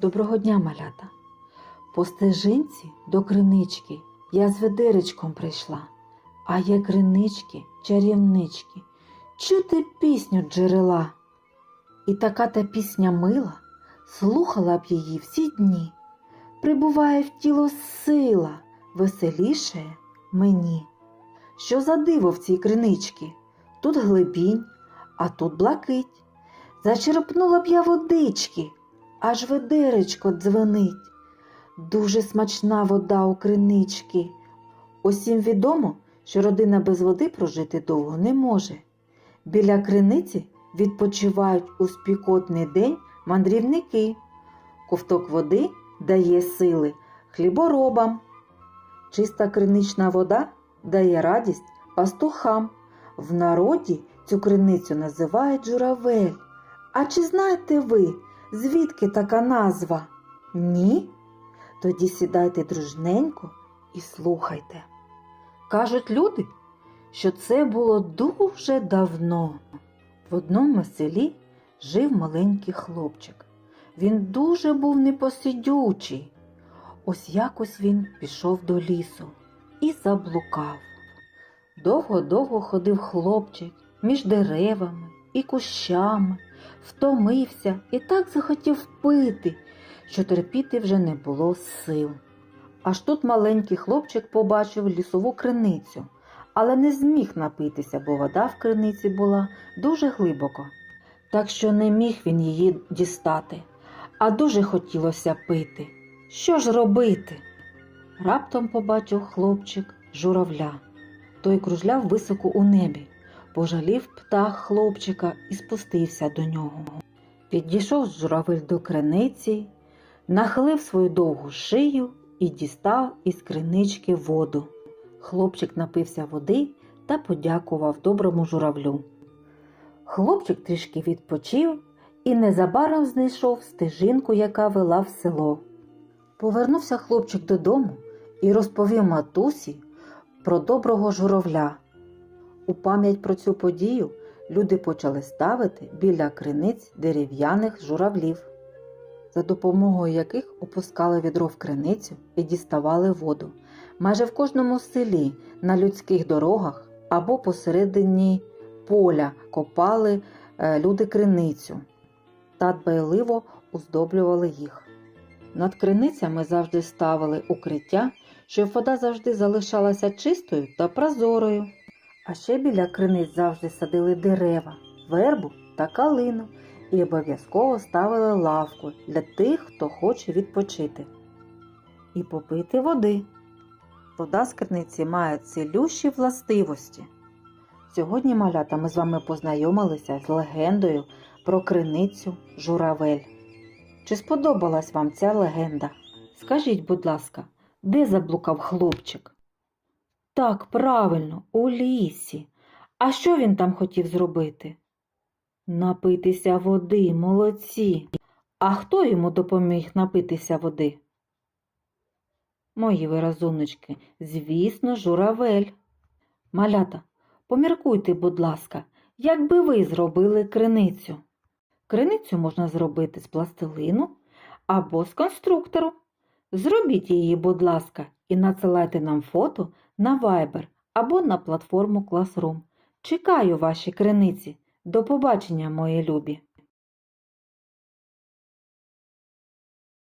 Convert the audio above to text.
Доброго дня, малята. По стежинці до кринички я з ведеречком прийшла, а є кринички, чарівнички, чути пісню джерела. І така та пісня мила, слухала б її всі дні. Прибуває в тіло сила, веселіше мені. Що за диво в цій криничці? Тут глибінь, а тут блакить. Зачерпнула б я водички, аж ведеречко дзвенить. Дуже смачна вода у кринички. Усім відомо, що родина без води прожити довго не може. Біля криниці відпочивають у спікотний день мандрівники. Ковток води дає сили хліборобам. Чиста кринична вода дає радість пастухам. В народі цю криницю називають журавель. А чи знаєте ви, звідки така назва? Ні? Тоді сідайте дружненько і слухайте. Кажуть люди, що це було дуже давно. В одному селі жив маленький хлопчик. Він дуже був непосидючий. Ось якось він пішов до лісу і заблукав. Довго-довго ходив хлопчик між деревами і кущами, втомився і так захотів пити, що терпіти вже не було сил. Аж тут маленький хлопчик побачив лісову криницю, але не зміг напитися, бо вода в криниці була дуже глибоко, так що не міг він її дістати, а дуже хотілося пити. Що ж робити? Раптом побачив хлопчик журавля. Той кружляв високо у небі, пожалів птах хлопчика і спустився до нього. Підійшов журавель до криниці, нахилив свою довгу шию і дістав із кринички воду. Хлопчик напився води та подякував доброму журавлю. Хлопчик трішки відпочив і незабаром знайшов стежинку, яка вела в село. Повернувся хлопчик додому і розповів матусі про доброго журавля. У пам'ять про цю подію люди почали ставити біля криниць дерев'яних журавлів, за допомогою яких опускали відро в криницю і діставали воду. Майже в кожному селі на людських дорогах або посередині поля копали е, люди криницю та дбайливо оздоблювали їх. Над криницями завжди ставили укриття, щоб вода завжди залишалася чистою та прозорою. А ще біля криниць завжди садили дерева, вербу та калину і обов'язково ставили лавку для тих, хто хоче відпочити. І попити води. Вода з криниці має цілющі властивості. Сьогодні, малята, ми з вами познайомилися з легендою про криницю журавель. Чи сподобалась вам ця легенда? Скажіть, будь ласка, де заблукав хлопчик? Так, правильно, у лісі. А що він там хотів зробити? Напитися води, молодці. А хто йому допоміг напитися води? Мої ви розумнички, звісно, журавель. Малята, поміркуйте, будь ласка, як би ви зробили криницю? Криницю можна зробити з пластилину або з конструктору. Зробіть її, будь ласка, і надсилайте нам фото на Viber або на платформу Classroom. Чекаю ваші криниці. До побачення, мої любі!